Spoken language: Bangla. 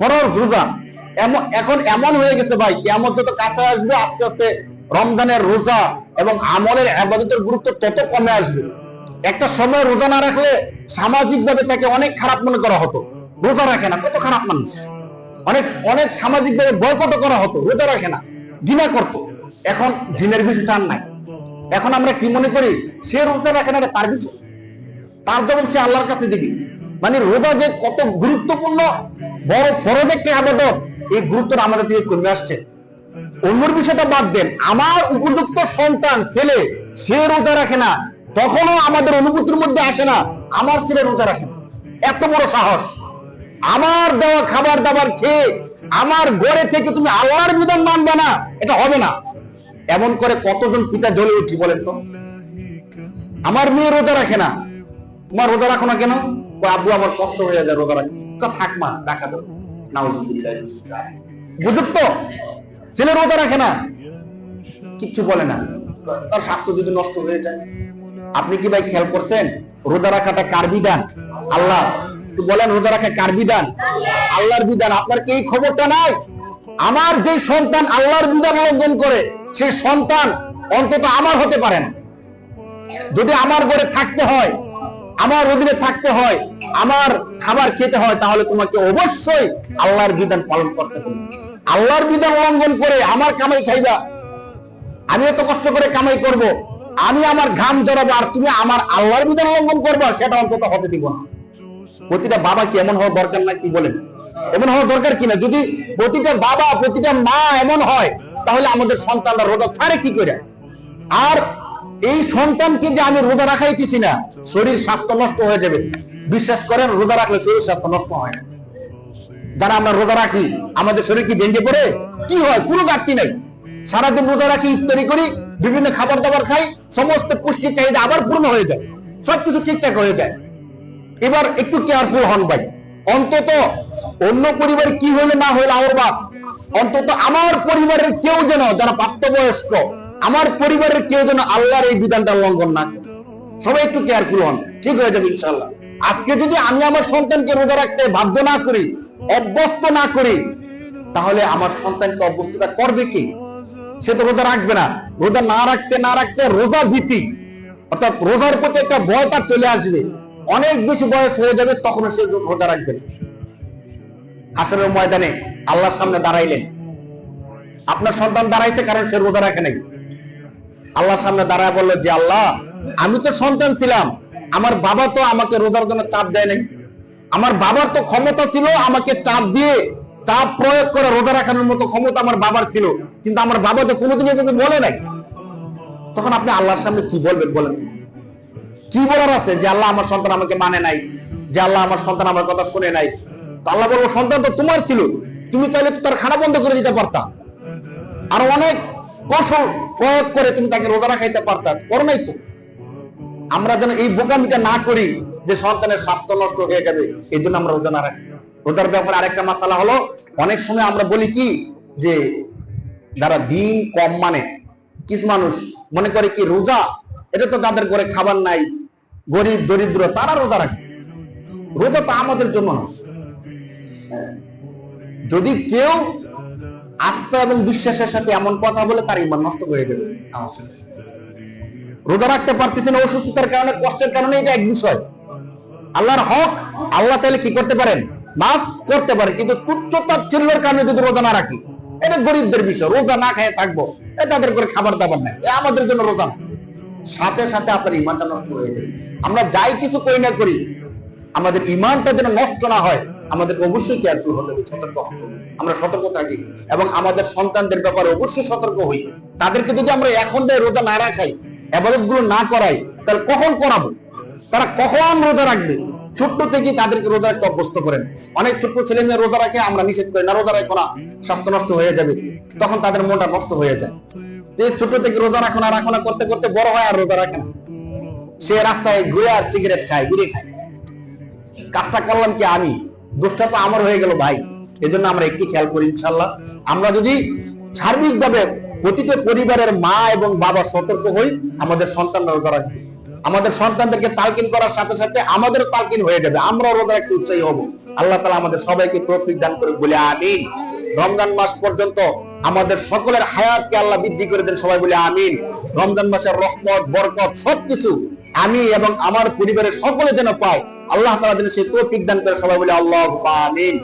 ফরজ রোজা। এমন এখন এমন হয়ে গেছে ভাই কেমন যত কাছে আসবে, আস্তে আস্তে রমজানের রোজা এবং আমলের আবাদতের গুরুত্ব তত কমে আসবে। একটা সময় রোজা না রাখলে সামাজিক ভাবে তাকে অনেক খারাপ মনে করা হতো। রোজা রাখে না, কত খারাপ মানুষ। অনেক অনেক সামাজিক ভাবে বয়কট করা হতো, রোজা রাখে না, ঘৃণা করতো। এখন ঘৃণের বিষয়টা টান নাই। এখন আমরা কি মনে করি, সে রোজা রাখে না তার বিষয়। তার জবাব সে আল্লাহর কাছে দিবি। মানে রোজা যে কত গুরুত্বপূর্ণ, বড় ফরজ একটা আবাদত, এই গুরুত্বটা আমাদের থেকে কমে আসছে। অন্যর বিষয়টা বাদ দেন, আমার উপযুক্ত সন্তান, ছেলে, সে রোজা রাখে না, তখনও আমাদের অনুভূতির মধ্যে আসে না, আমার ছেলে রোজা রাখে এত বড় সাহস। আমার দেওয়া খাবার দাবার খেয়ে, আমার গড়ে থেকে তুমি আল্লাহর বিধান মানবে না, এটা হবে না। এমন করে কতজন পিতা জ্বলে উঠি বলেন তো? আমার মেয়ে রোজা রাখে না। তোমার রোজা রাখো না কেন? আব্বু, আমার কষ্ট হয়ে থাক মা দেবো নাউজুবিল্লাহ তো? ছেলে রাখে না, কিচ্ছু বলে না। তার স্বাস্থ্য যদি নষ্ট হয়ে যায়। আপনি কি ভাই খেয়াল করছেন? রোজা রাখাটা কার বিধান? আল্লাহ তো বলেন, রোজা রাখা কার বিধান? আল্লাহর বিধান, আপনার কি খবরটা নাই? আমার যে সন্তান আল্লাহর বিধান লঙ্ঘন করে, সেই সন্তান অন্তত আমার হতে পারে না। যদি আমার ঘরে থাকতে হয় আমার অধীনে থাকতে হয়, আমার খাবার খেতে হয়, তাহলে তোমাকে অবশ্যই আল্লাহর বিধান পালন করতে হবে। আল্লাহর বিধান লঙ্ঘন করে আমার কামাই খাইবা। আমি এত কষ্ট করে কামাই করব, আমি আমার ঘাম জড়াবো, আর তুমি আমার আল্লাহর বিধান লঙ্ঘন করবা, সেটা অন্তত হতে দিব না। প্রতিটা বাবা কি এমন হওয়া দরকার না কি বলেন? এমন হওয়া দরকার কিনা যদি প্রতিটা বাবা, প্রতিটা মা এমন হয়, তাহলে আমাদের সন্তানরা রোজা ছাড়ে কি করে? আর এই সন্তানকে যে আমি রোজা রাখাইতেছি না, শরীর স্বাস্থ্য নষ্ট হয়ে যাবে। বিশ্বাস করেন, রোজা রাখলে শরীর স্বাস্থ্য নষ্ট হয় না। যারা আমরা রোজা রাখি, আমাদের শরীর কি ভেঙে পড়ে? কি হয়? কোনো ঘাটতি নাই। সারাদিন রোজা রাখি, ইফতারি করি, বিভিন্ন খাবার দাবার খাই, সমস্ত পুষ্টির চাহিদা আবার পূর্ণ হয়ে যায়। সবকিছু ঠিকঠাক হয়ে যায়। এবার একটু কেয়ারফুল হন ভাই। অন্তত অন্য পরিবার কি হলে না হলে আমার বাপ। অন্তত আমার পরিবারের কেউ যেন, যারা প্রাপ্তবয়স্ক আমার পরিবারের কেউ যেন আল্লাহর এই বিধানটা লঙ্ঘন না। সবাই একটু কেয়ারফুল হন, ঠিক হয়ে যাবে ইনশাল্লাহ আজকে যদি আমি আমার সন্তানকে রোজা রাখতে বাধ্য না করি, অভ্যস্ত না করি, তাহলে আমার সন্তানকে অভ্যস্তটা করবে কি? সে তো রোজা রাখবে না। রোজা না রাখতে না রাখতে রোজা ভীতি। অর্থাৎ রোজার প্রতি একটা ভয় তার চলে আসবে। অনেক বেশি বয়স হয়ে যাবে তখন সে রোজা রাখবে হাসরের ময়দানে আল্লাহর সামনে দাঁড়াইলেন। আপনার সন্তান দাঁড়াইছে কারণ সে রোজা রাখে নাই। আল্লাহর সামনে দাঁড়ায় বলল যে আল্লাহ, আমি তো সন্তান ছিলাম। আমার বাবা তো আমাকে রোজার জন্য চাপ দেয় নাই। আমার বাবার তো ক্ষমতা ছিল আমাকে চাপ দিয়ে, চাপ প্রয়োগ করে রোজা রাখানোর মতো ক্ষমতা আমার বাবার ছিল। কিন্তু আমার বাবা তো কোনোদিন এভাবে বলে নাই। তখন আপনি আল্লাহর সামনে কি বলবেন বলেন কি বলার আছে? যে আল্লাহ আমার সন্তান আমাকে মানে নাই, যে আল্লাহ আমার সন্তান আমার কথা শুনে নাই। আল্লাহ বলব সন্তান তো তোমার ছিল। তুমি চাইলে তো তার খানা বন্ধ করে দিতে পারতা। আর অনেক কৌশল প্রয়োগ করে তুমি তাকে রোজা রাখাইতে পারতা করো নাই তো। আমরা যেন এই বোকামিটা না করি যে সন্তানের স্বাস্থ্য নষ্ট হয়ে যাবে, এই জন্য আমরা রোজা না রাখি। রোজার ব্যাপারে আরেকটা মাসালা হলো, অনেক সময় আমরা বলি কি যে যারা দিন কম মানে কিছু মানুষ, মনে করে কি রোজা, এটা তো তাদের ঘরে খাবার নাই, গরিব, দরিদ্র, তারা রোজা রাখে। রোজা তো আমাদের জন্য না। যদি কেউ আস্থা এবং বিশ্বাসের সাথে এমন কথা বলে তার ইমান নষ্ট হয়ে যাবে। রোজা রাখতে পারতেছেন অসুস্থতার কারণে, কষ্টের কারণে এটা এক বিষয়। আল্লাহর হক, আল্লাহ তাহলে কি করতে পারেন? মাফ করতে পারেন, কিন্তু তুচ্ছ তাচ্ছিল্যের কারণে যদি রোজা না রাখি, এটা গরিবদের বিষয়, রোজা না খেয়ে থাকব, এ তাদের করে খাবার দাবার নাই আমাদের জন্য রোজা সাথে সাথে আপনার ইমানটা নষ্ট হয়ে যাবে। আমরা যাই কিছু করি না করি, আমাদের ইমানটা যেন নষ্ট না হয় আমাদের অবশ্যই কেয়ারফুল হতে হবে, সতর্ক হতে আমরা সতর্ক থাকি এবং আমাদের সন্তানদের ব্যাপারে অবশ্যই সতর্ক হই। তাদেরকে যদি আমরা এখন রোজা না রাখাই আবাদতগুলো না করাই, তাহলে কখন করাবো? তারা কখন রোজা রাখবে? ছোট্ট থেকে তাদেরকে রোজা রাখতে অভ্যস্ত করেন। অনেক ছোট্ট ছেলে মেয়ে রোজা রাখে, আমরা নিষেধ করি, না, রোজা রাখো না, স্বাস্থ্য নষ্ট হয়ে যাবে। তখন তাদের মনটা নষ্ট হয়ে যায়। যে ছোট থেকে রোজা রাখো না রাখো না, করতে করতে বড় হয় আর রোজা রাখে না। সে রাস্তায় ঘুরে আর সিগারেট খায় ঘুরে খায়। কাজটা করলাম কি আমি? দোষটা তো আমার হয়ে গেল ভাই। এজন্য আমরা একটু খেয়াল করি ইনশাল্লাহ। আমরা যদি সার্বিকভাবে প্রতিটা পরিবারের মা এবং বাবা সতর্ক হই, আমাদের সন্তানরা রোজা আমাদের সন্তানদেরকে তালকিন করার সাথে সাথে আমাদেরও তালকিন হয়ে যাবে। আমরাও রোজার একটু উৎসাহী হব। আল্লাহ তালা আমাদের সবাইকে তৌফিক দান করে বলে আমিন। রমজান মাস পর্যন্ত আমাদের সকলের হায়াতকে আল্লাহ বৃদ্ধি করে দেন সবাই বলে আমিন। রমজান মাসের রহমত, বরকত সবকিছু আমি এবং আমার পরিবারের সকলে যেন পায়। আল্লাহ তালা যেন সে তৌফিক দান করে সবাই বলে আল্লাহ আমিন।